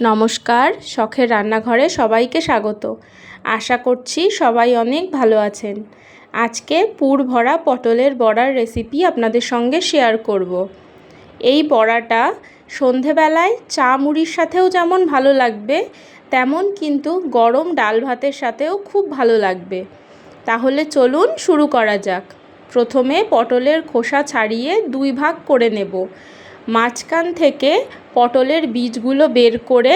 নমস্কার, শখের রান্নাঘরে সবাইকে স্বাগত। আশা করছি সবাই অনেক ভালো আছেন। আজকে পুর ভরা পটলের বড়ার রেসিপি আপনাদের সঙ্গে শেয়ার করব। এই বড়াটা সন্ধেবেলায় চা মুড়ির সাথেও যেমন ভালো লাগবে, তেমন কিন্তু গরম ডাল ভাতের সাথেও খুব ভালো লাগবে। তাহলে চলুন শুরু করা যাক। প্রথমে পটলের খোসা ছাড়িয়ে দুই ভাগ করে নেব। মাঝখান থেকে পটলের বীজগুলো বের করে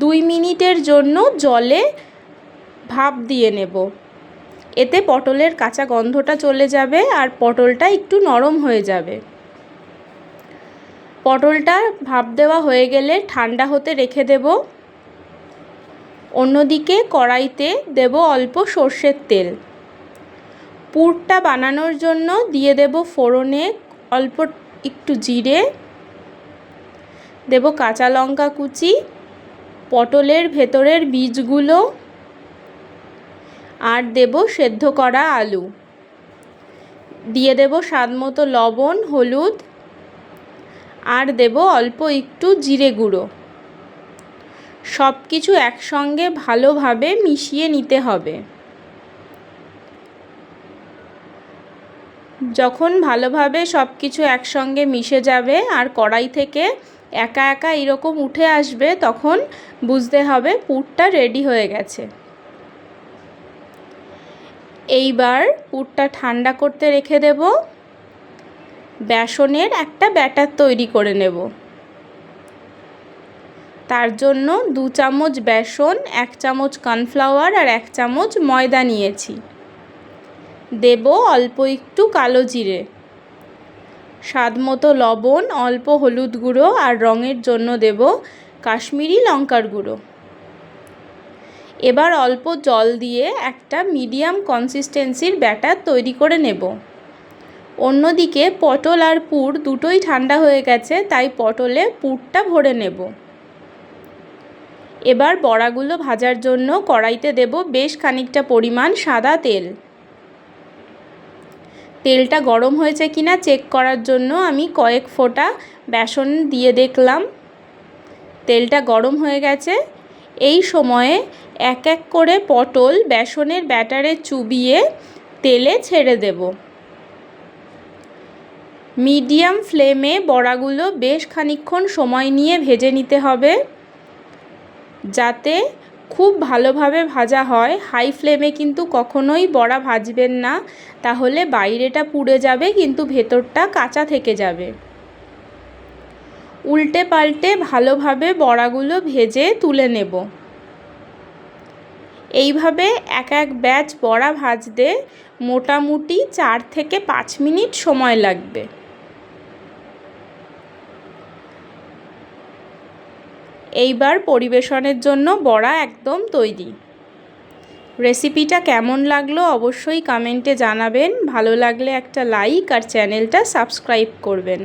দুই মিনিটের জন্য জলে ভাপ দিয়ে নেব। এতে পটলের কাঁচা গন্ধটা চলে যাবে আর পটলটা একটু নরম হয়ে যাবে। পটলটা ভাপ দেওয়া হয়ে গেলে ঠান্ডা হতে রেখে দেব। অন্যদিকে কড়াইতে দেব অল্প সর্ষের তেল। পুরটা বানানোর জন্য দিয়ে দেব ফোড়নে অল্প একটু জিরে দেব কাঁচা লঙ্কা কুচি, পটলের ভেতরের বীজগুলো, আর দেব সেদ্ধ করা আলু। দিয়ে দেব স্বাদ মতো লবণ, হলুদ, আর দেব অল্প একটু জিরে গুঁড়ো। সব কিছু একসঙ্গে ভালোভাবে মিশিয়ে নিতে হবে। যখন ভালোভাবে সব কিছু একসঙ্গে মিশে যাবে আর কড়াই থেকে একা একা এরকম উঠে আসবে, তখন বুঝতে হবে পুরটা রেডি হয়ে গেছে। এইবার পুরটা ঠান্ডা করতে রেখে দেব। বেসনের একটা ব্যাটার তৈরি করে নেব। তার জন্য দু চামচ বেসন, এক চামচ কর্নফ্লাওয়ার আর এক চামচ ময়দা নিয়েছি। দেব অল্প একটু কালো জিরে। স্বাদ মতো লবণ, অল্প হলুদ গুঁড়ো আর রঙের জন্য দেব কাশ্মীরি লঙ্কার গুঁড়ো। এবার অল্প জল দিয়ে একটা মিডিয়াম কনসিস্টেন্সির ব্যাটার তৈরি করে নেব। অন্যদিকে পটল আর পুর দুটোই ঠান্ডা হয়ে গেছে, তাই পটলে পুরটা ভরে নেব। এবার বড়াগুলো ভাজার জন্য কড়াইতে দেব বেশ খানিকটা পরিমাণ সাদা তেল। তেলটা গরম হয়েছে কি না চেক করার জন্য আমি কয়েক ফোঁটা বেসন দিয়ে দেখলাম। তেলটা গরম হয়ে গেছে। এই সময়ে এক এক করে পটল বেসনের ব্যাটারে চুবিয়ে তেলে ছেড়ে দেব। মিডিয়াম ফ্লেমে বড়াগুলো বেশ খানিক্ষণ সময় নিয়ে ভেজে নিতে হবে। যাতে খুব ভালোভাবে ভাজা হয়। হাই ফ্লেমে কিন্তু কখনোই বড়া ভাজবেন না। তাহলে বাইরেটা পুড়ে যাবে, কিন্তু ভেতরটা কাঁচা থেকে যাবে। উল্টে পাল্টে ভালোভাবে বড়াগুলো ভেজে তুলে নেব। এইভাবে এক এক ব্যাচ বড়া ভাজতে মোটামুটি চার থেকে পাঁচ মিনিট সময় লাগবে। এইবার পরিবেশনের জন্য বড়া একদম তৈরি। রেসিপিটা কেমন লাগল অবশ্যই কমেন্টে জানাবেন। ভালো লাগলে একটা লাইক আর চ্যানেলটা সাবস্ক্রাইব করবেন।